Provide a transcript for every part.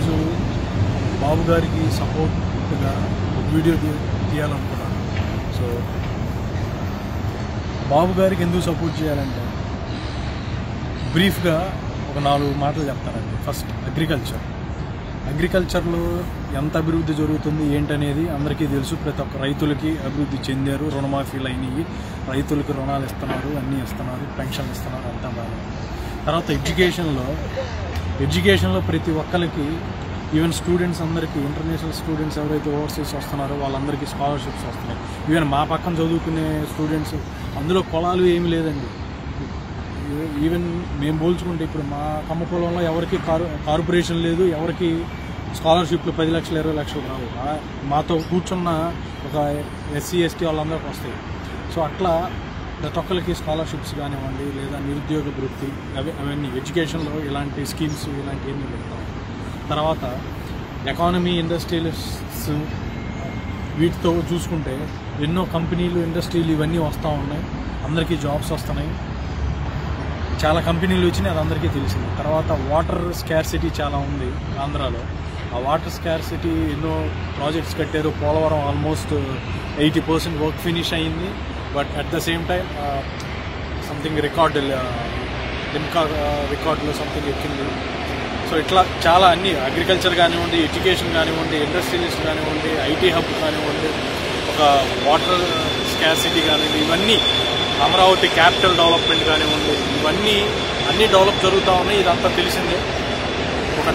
ఈరోజు బాబు గారికి సపోర్ట్గా వీడియో తీయాలనుకున్నాను. సో బాబు గారికి ఎందుకు సపోర్ట్ చేయాలంటే బ్రీఫ్గా ఒక నాలుగు మాటలు చెప్తానండి. First agriculture. అగ్రికల్చర్లో ఎంత అభివృద్ధి జరుగుతుంది ఏంటనేది అందరికీ తెలుసు. ప్రతి ఒక్క రైతులకి అభివృద్ధి చెందారు రుణమాఫీలు అయినాయి. రైతులకు రుణాలు ఇస్తున్నారు అన్నీ ఇస్తున్నారు పెన్షన్ ఇస్తున్నారు అంతా బాగా తర్వాత ఎడ్యుకేషన్లో ఎడ్యుకేషన్లో ప్రతి ఒక్కరికి ఈవెన్ స్టూడెంట్స్ అందరికీ ఇంటర్నేషనల్ స్టూడెంట్స్ ఎవరైతే ఓవర్సీస్ వస్తున్నారో వాళ్ళందరికీ స్కాలర్షిప్స్ వస్తున్నాయి. ఈవెన్ మా పక్కన చదువుకునే స్టూడెంట్స్ అందులో కులాలు ఏమీ లేదండి. ఈవెన్ మేము పోల్చుకుంటే ఇప్పుడు మా కమ్మ పొలంలో ఎవరికి కారు కార్పొరేషన్ లేదు ఎవరికి స్కాలర్షిప్లు పది లక్షలు ఇరవై లక్షలు రావు. మాతో కూర్చున్న ఒక ఎస్సీ ఎస్టీ వాళ్ళందరికీ వస్తాయి. సో అట్లా ప్రతి ఒక్కరికి స్కాలర్షిప్స్ కానివ్వండి లేదా నిరుద్యోగ వృత్తి అవి అవన్నీ ఎడ్యుకేషన్లో ఇలాంటి స్కీమ్స్ ఇలాంటివి ఏమీ పెడతాం తర్వాత ఎకానమీ ఇండస్ట్రియలిస్ట్స్ వీటితో చూసుకుంటే ఎన్నో కంపెనీలు ఇండస్ట్రీలు ఇవన్నీ వస్తూ ఉన్నాయి. అందరికీ జాబ్స్ వస్తున్నాయి. చాలా కంపెనీలు వచ్చినాయి అది అందరికీ తెలిసింది. తర్వాత వాటర్ స్కార్సిటీ చాలా ఉంది ఆంధ్రాలో. ఆ వాటర్ స్కార్సిటీ ఎన్నో ప్రాజెక్ట్స్ కట్టారు Polavaram almost eighty percent work finish అయింది. But at the same time something record Limca రికార్డులో సంథింగ్ ఎక్కింది. సో ఇట్లా చాలా అన్ని అగ్రికల్చర్ కానివ్వండి ఎడ్యుకేషన్ కానివ్వండి ఇండస్ట్రియలిస్ట్ కానివ్వండి ఐటీ హబ్ కానివ్వండి ఒక వాటర్ స్కాసిటీ కానివ్వండి ఇవన్నీ అమరావతి క్యాపిటల్ డెవలప్మెంట్ కానివ్వండి ఇవన్నీ అన్నీ డెవలప్ జరుగుతూ ఉన్నాయి ఇదంతా తెలిసిందే. ఒక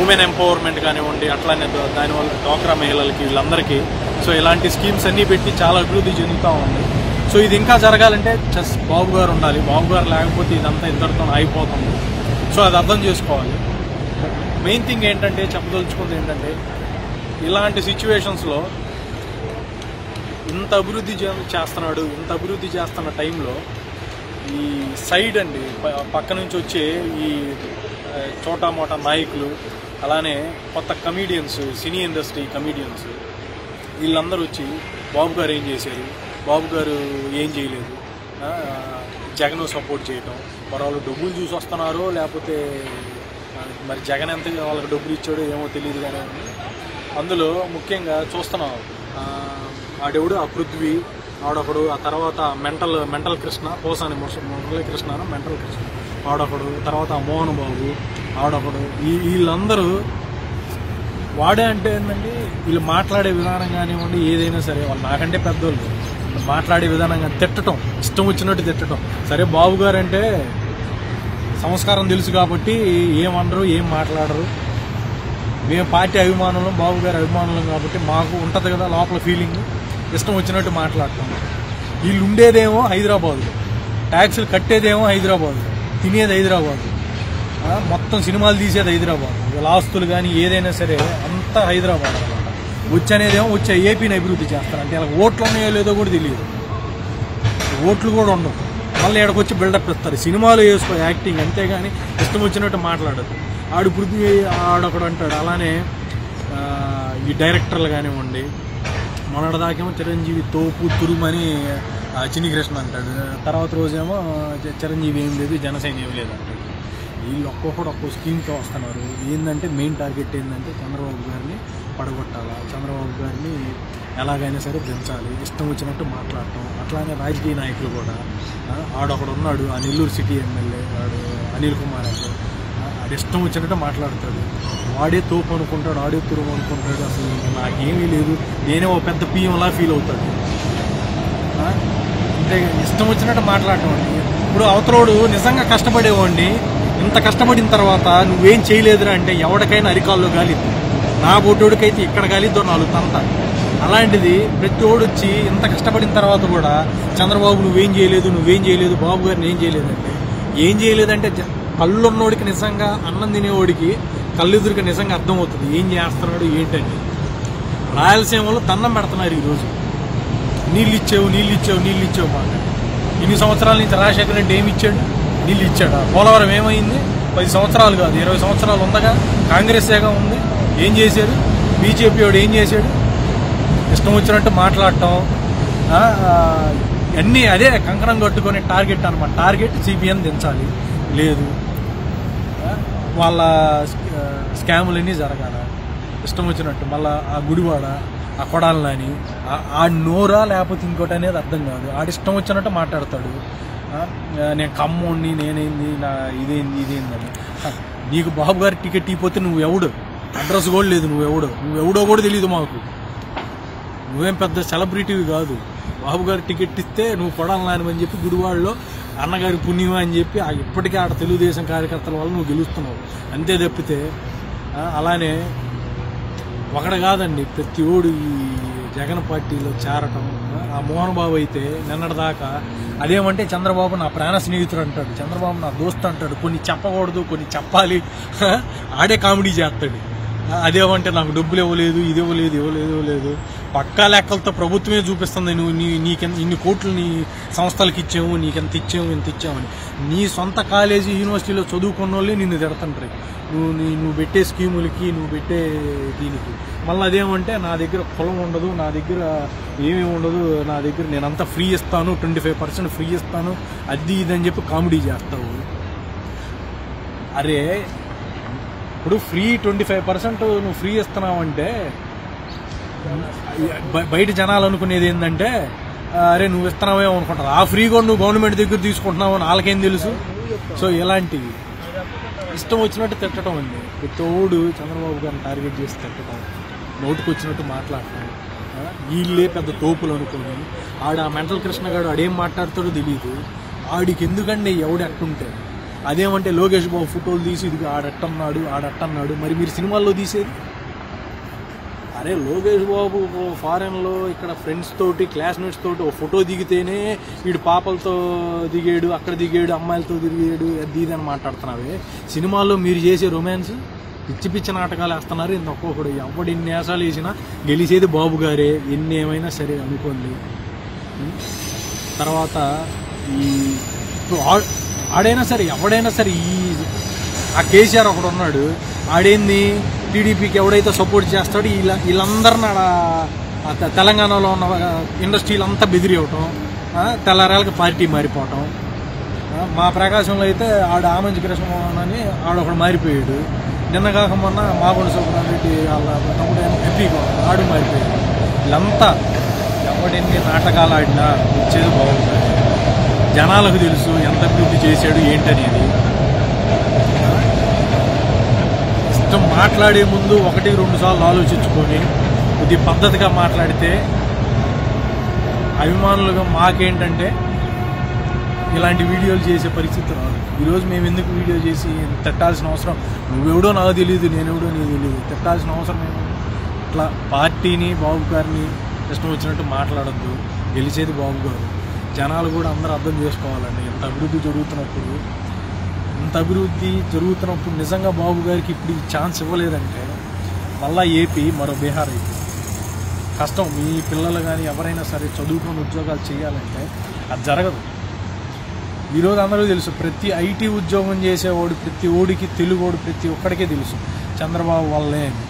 ఉమెన్ ఎంపవర్మెంట్ కానివ్వండి అట్లానే దానివల్ల డోక్రా మహిళలకి వీళ్ళందరికీ. సో ఇలాంటి స్కీమ్స్ అన్నీ పెట్టి చాలా అభివృద్ధి చెందుతూ ఉంది. సో ఇది ఇంకా జరగాలంటే జస్ట్ బాబు గారు ఉండాలి. బాబు గారు లేకపోతే ఇదంతా ఇంతటితో అయిపోతుంది. సో అది అర్థం చేసుకోవాలి. మెయిన్ థింగ్ ఏంటంటే చెప్పదలుచుకుంది ఏంటంటే ఇలాంటి సిచ్యువేషన్స్లో ఇంత అభివృద్ధి చేస్తున్నాడు ఇంత అభివృద్ధి చేస్తున్న టైంలో ఈ సైడ్ అండి ప- పక్క నుంచి వచ్చే ఈ చోటా మోటా నాయకులు అలానే కొత్త కమీడియన్స్ సినీ ఇండస్ట్రీ కమీడియన్స్ వీళ్ళందరూ వచ్చి బాబు గారు ఏం చేశారు? బాబు గారు ఏం చేయలేదు. జగన్ సపోర్ట్ చేయటం. మరి వాళ్ళు డబ్బులు చూసి వస్తున్నారో లేకపోతే మరి జగన్ ఎంత వాళ్ళకి డబ్బులు ఇచ్చాడో ఏమో తెలియదు కానీ అందులో ముఖ్యంగా చూస్తున్నాం. ఆడెవడు? ఆ పృథ్వీ. ఆడొకడు. ఆ తర్వాత mental mental Krishna Posani Murali Krishna mental Krishna. ఆడొకడు. తర్వాత మోహన్ బాబు. ఆడొకడు. ఈ వీళ్ళందరూ వాడే అంటే ఏంటంటే వీళ్ళు మాట్లాడే విధానం కానివ్వండి ఏదైనా సరే వాళ్ళు నాకంటే పెద్దోళ్ళు. మాట్లాడే విధానం కానీ తిట్టడం ఇష్టం వచ్చినట్టు తిట్టడం సరే బాబు గారు అంటే సంస్కారం తెలుసు కాబట్టి ఏమనరు ఏం మాట్లాడరు. మేము పార్టీ అభిమానులం బాబు గారి అభిమానులం కాబట్టి మాకు ఉంటుంది కదా లోపల ఫీలింగ్ ఇష్టం వచ్చినట్టు మాట్లాడటం. వీళ్ళు ఉండేదేమో హైదరాబాద్లో ట్యాక్సులు కట్టేదేమో హైదరాబాద్. తినేది హైదరాబాద్. మొత్తం సినిమాలు తీసేది హైదరాబాద్. వీళ్ళ ఆస్తులు కానీ ఏదైనా సరే అంతా హైదరాబాద్ అనమాట వచ్చి వచ్చే ఏపీని అభివృద్ధి చేస్తారు. అంటే ఇలా ఓట్లు ఉన్నాయో లేదో కూడా తెలియదు. ఓట్లు కూడా ఉండవు. మళ్ళీ ఇక్కడికి వచ్చి బిల్డప్ ఇస్తారు సినిమాలు వేసుకో యాక్టింగ్ అంతేగాని ఇష్టం వచ్చినట్టు మాట్లాడదు. ఆడు పృథ్వీ ఆడొకడు అంటాడు. అలానే ఈ డైరెక్టర్లు కానివ్వండి మొన్నటిదాకేమో చిరంజీవి తోపు తురుమని చిన్ని కృష్ణ అంటాడు. తర్వాత రోజేమో చిరంజీవి ఏం లేదు జనసేన ఏం లేదు అంటాడు వీళ్ళు ఒక్కొక్కడు ఒక్కో స్కీమ్తో వస్తున్నారు. ఏంటంటే మెయిన్ టార్గెట్ ఏంటంటే చంద్రబాబు గారిని పడగొట్టాలా? చంద్రబాబు గారిని ఎలాగైనా సరే దించాలి ఇష్టం వచ్చినట్టు మాట్లాడటం. అట్లానే రాజకీయ నాయకులు కూడా. ఆడొకడు ఉన్నాడు ఆ నెల్లూరు సిటీ ఎమ్మెల్యే వాడు అనిల్ కుమార్ అంటే. అది ఇష్టం వచ్చినట్టు మాట్లాడతాడు. వాడే తోపు అనుకుంటాడు ఆడే తురుము అనుకుంటాడు అసలు. నాకేమీ లేదు. నేనే ఓ పెద్ద పిఎంలా ఫీల్ అవుతాడు అంటే ఇష్టం వచ్చినట్టు మాట్లాడటం అండి. ఇప్పుడు అవతలోడు నిజంగా కష్టపడేవాడిని. ఇంత కష్టపడిన తర్వాత నువ్వేం చేయలేదురా అంటే ఎవడికైనా అరికాల్లో గాలిద్దు నా బొడ్డోడికైతే ఇక్కడ గాలిద్దో నాలుగు తంత. అలాంటిది ప్రతి ఓడు వచ్చి ఇంత కష్టపడిన తర్వాత కూడా చంద్రబాబు నువ్వేం చేయలేదు నువ్వేం చేయలేదు బాబు గారిని ఏం చేయలేదంటే ఏం చేయలేదంటే కళ్ళున్నోడికి నిజంగా అన్నం తినేవాడికి కళ్ళెదురికి నిజంగా అర్థమవుతుంది. ఏం చేస్తున్నాడు ఏంటని. రాయలసీమలో దండం పెడుతున్నారు ఈరోజు నీళ్ళు ఇచ్చావు నీళ్ళు ఇచ్చావు నీళ్ళు ఇచ్చావు మాట ఇన్ని సంవత్సరాల నుంచి రాజశేఖర రెడ్డి ఏమి ఇచ్చాడు? నీళ్ళు ఇచ్చాడు. పోలవరం ఏమైంది? పది సంవత్సరాలు కాదు ఇరవై సంవత్సరాలు ఉండగా కాంగ్రెస్ ఏగా ఉంది. ఏం చేశారు? బీజేపీ వాడు ఏం చేశాడు? ఇష్టం వచ్చినట్టు మాట్లాడటం అన్నీ అదే కంకణం కట్టుకొని టార్గెట్ అనమాట టార్గెట్ సిపిఎం దించాలి. లేదు. వాళ్ళ స్కాములన్నీ జరగాల? ఇష్టం వచ్చినట్టు మళ్ళా ఆ గుడివాడ ఆ కొడాలని ఆ నోరా లేకపోతే ఇంకోటి అనేది అర్థం కాదు. ఆడిష్టం వచ్చినట్టు మాట్లాడతాడు. నేను కమ్మోడిని నేనేంది నా ఇదేంది ఇదేందని నీకు బాబు గారి టికెట్ ఇవ్వకపోతే నువ్వు ఎవడు? అడ్రస్ కూడా లేదు నువ్వు ఎవడు? నువ్వు ఎవడో కూడా తెలియదు మాకు. నువ్వేం పెద్ద సెలబ్రిటీవి కాదు. బాబు గారు టికెట్ ఇస్తే నువ్వు పొడాలని అని చెప్పి గుడివాడలో అన్నగారి పుణ్యం అని చెప్పి ఆ ఇప్పటికే ఆడ తెలుగుదేశం కార్యకర్తల వల్ల నువ్వు గెలుస్తున్నావు. అంతే తప్పితే అలానే ఒకడు కాదండి ప్రతి ఓడు ఈ జగన్ పార్టీలో చేరటం ఆ మోహన్ బాబు అయితే నిన్నటిదాకా అదేమంటే చంద్రబాబు నా ప్రాణ స్నేహితుడు అంటాడు చంద్రబాబు నా దోస్తు అంటాడు కొన్ని చెప్పకూడదు కొన్ని చెప్పాలి ఆడే కామెడీ చేస్తాడు. అదేమంటే నాకు డబ్బులు ఇవ్వలేదు ఇది ఇవ్వలేదు ఇవ్వలేదు ఇవ్వలేదు. పక్కా లెక్కలతో ప్రభుత్వమే చూపిస్తుంది. నువ్వు నీ నీకెంత ఇన్ని కోట్లు నీ సంస్థలకు ఇచ్చావు నీకెంత ఇచ్చాము ఇంత ఇచ్చామని నీ సొంత కాలేజీ యూనివర్సిటీలో చదువుకున్న వాళ్ళే నిన్ను తిడతంటారు నువ్వు నీ నువ్వు పెట్టే స్కీములకి నువ్వు పెట్టే దీనికి. మళ్ళీ అదేమంటే నా దగ్గర కులం ఉండదు నా దగ్గర ఏమీ ఉండదు నా దగ్గర నేనంతా ఫ్రీ ఇస్తాను ట్వంటీ ఫైవ్ పర్సెంట్ ఫ్రీ ఇస్తాను అది ఇది అని చెప్పి కామెడీ చేస్తావు. అరే ఇప్పుడు ఫ్రీ ట్వంటీ ఫైవ్ పర్సెంట్ నువ్వు ఫ్రీ ఇస్తున్నావు అంటే బయట జనాలు అనుకునేది ఏంటంటే అరే నువ్వు ఇస్తున్నావేమో అనుకుంటారు. ఆ ఫ్రీ కూడా నువ్వు గవర్నమెంట్ దగ్గర తీసుకుంటున్నావు అని వాళ్ళకేం తెలుసు? సో ఇలాంటివి. ఇష్టం వచ్చినట్టు తిట్టడం అండి. తోడు చంద్రబాబు గారిని టార్గెట్ చేసి తిట్టడం నోటుకు వచ్చినట్టు మాట్లాడటం వీళ్ళే పెద్ద తోపులు అనుకుని ఆడ మెంటల్ కృష్ణ గారు ఆడేం మాట్లాడతాడో తెలియదు ఆడికి ఎందుకండి ఎవడు ఎట్టుంటే అదేమంటే లోకేష్ బాబు ఫోటోలు తీసి ఇది ఆడట్టన్నాడు ఆడట్టన్నాడు మరి మీరు సినిమాల్లో తీసేది? అరే లోకేష్ బాబు ఫారెన్లో ఇక్కడ ఫ్రెండ్స్ తోటి క్లాస్మేట్స్ తోటి ఓ ఫోటో దిగితేనే వీడు పాపలతో దిగాడు అక్కడ దిగాడు అమ్మాయిలతో దిగాడు అది ఇది అని మాట్లాడుతున్నావే. సినిమాల్లో మీరు చేసే రొమాన్స్ పిచ్చి పిచ్చి నాటకాలు వేస్తున్నారు. ఇంత ఒక్కొక్కడు ఎవడు ఎన్ని వేసాలు వేసినా గెలిచేది బాబు గారే. ఎన్ని ఏమైనా సరే అనుకోండి. తర్వాత ఈ ఆడైనా సరే ఎవడైనా సరే ఈ ఆ కేసీఆర్ ఒకడు ఉన్నాడు. ఆడేంది? టీడీపీకి ఎవడైతే సపోర్ట్ చేస్తాడో వీళ్ళ వీళ్ళందరిని తెలంగాణలో ఉన్న ఇండస్ట్రీలు అంతా బెదిరి అవటం ఆ, పార్టీ మారిపోవటం. మా ప్రకాశంలో అయితే ఆడ ఆమంచి కృష్ణమోహన్ అని ఆడొకడు మారిపోయాడు. నిన్న కాక మొన్న మాగుండ సుబ్రహ్మరెడ్డి వాళ్ళ తమ్ముడు ఎంపీగా ఆడు మారిపోయాడు. వీళ్ళంతా ఎవడెన్ని నాటకాలు ఆడినా వచ్చేది బాగుంటుంది. జనాలకు తెలుసు ఎంత అభివృద్ధి చేశాడు ఏంటనేది. కొంచెం మాట్లాడే ముందు ఒకటి రెండు సార్లు ఆలోచించుకొని ఇది పద్ధతిగా మాట్లాడితే అభిమానులుగా మాకేంటంటే ఇలాంటి వీడియోలు చేసే పరిస్థితి రాదు. ఈరోజు మేము ఎందుకు వీడియో చేసి తిట్టాల్సిన అవసరం? నువ్వెవడో నాకు తెలియదు నేనెవడో నీకు తెలియదు తిట్టాల్సిన అవసరం ఏమో ఇట్లా పార్టీని బాబు గారిని ఇష్టం వచ్చినట్టు మాట్లాడద్దు గెలిచేది బాబు గారు. జనాలు కూడా అందరూ అర్థం చేసుకోవాలండి. ఎంత అభివృద్ధి జరుగుతున్నప్పుడు ఇంత అభివృద్ధి జరుగుతున్నప్పుడు నిజంగా బాబు గారికి ఇప్పుడు ఈ ఛాన్స్ ఇవ్వలేదంటే మళ్ళీ ఏపీ మరో బీహార్ అయిపోయింది. కష్టం. మీ పిల్లలు కానీ ఎవరైనా సరే చదువుకొని ఉద్యోగాలు చేయాలంటే అది జరగదు. ఈరోజు అందరూ తెలుసు ప్రతి ఐటీ ఉద్యోగం చేసేవాడు ప్రతి ఓడికి తెలుగోడు ప్రతి ఒక్కడికే తెలుసు చంద్రబాబు వల్లే అని.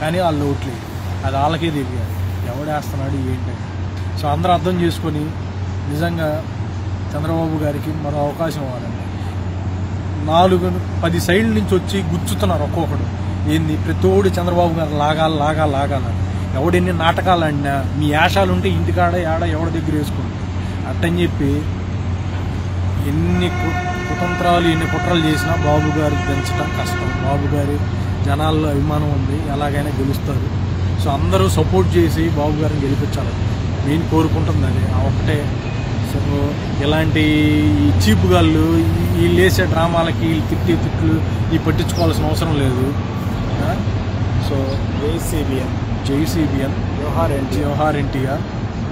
కానీ వాళ్ళు ఓట్లేదు అది వాళ్ళకే తెలియాలి. ఎవడేస్తున్నాడు ఏంటని సో అందరూ అర్థం చేసుకొని నిజంగా చంద్రబాబు గారికి మరో అవకాశం ఇవ్వాలండి. నాలుగు పది సైడ్ల నుంచి వచ్చి గుచ్చుతున్నారు ఒక్కొక్కడు. ఏంది? ప్రతి చంద్రబాబు గారు లాగాలి లాగా లాగాలని ఎవడెన్ని నాటకాలు ఆడినా మీ యాషాలు ఉంటే ఇంటికాడ ఏడ ఎవడ దగ్గర వేసుకోండి. అట్టని చెప్పి ఎన్ని కు- కుతంత్రాలు ఎన్ని కుట్రలు చేసినా బాబు గారు పెంచడం కష్టం. బాబు గారి జనాల్లో అభిమానం ఉంది. ఎలాగైనా గెలుస్తారు. సో అందరూ సపోర్ట్ చేసి బాబు గారిని గెలిపించాలి. నేను కోరుకుంటుంది అది ఒకటే సో ఇలాంటి చీప్ గాళ్ళు వీళ్ళు వేసే డ్రామాలకి వీళ్ళు తిట్టి తిట్లు ఈ పట్టించుకోవాల్సిన అవసరం లేదు? సో జేసీబీఎన్ జేసీబీఎన్ జోహార్ ఎన్టీ జవహార్ ఎన్టీఆర్.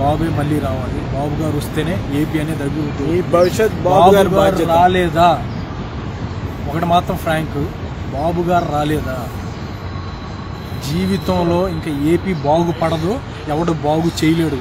బాబే మళ్ళీ రావాలి. బాబు గారు వస్తేనే ఏపీ అనేది అభివృద్ధి భవిష్యత్ బాబు గారి రాలేదా? ఒకటి మాత్రం ఫ్రాంక్ బాబు గారు రాలేదా? జీవితంలో ఇంకా ఏపీ బాగుపడదు ఎవడు బాగు చేయలేడు.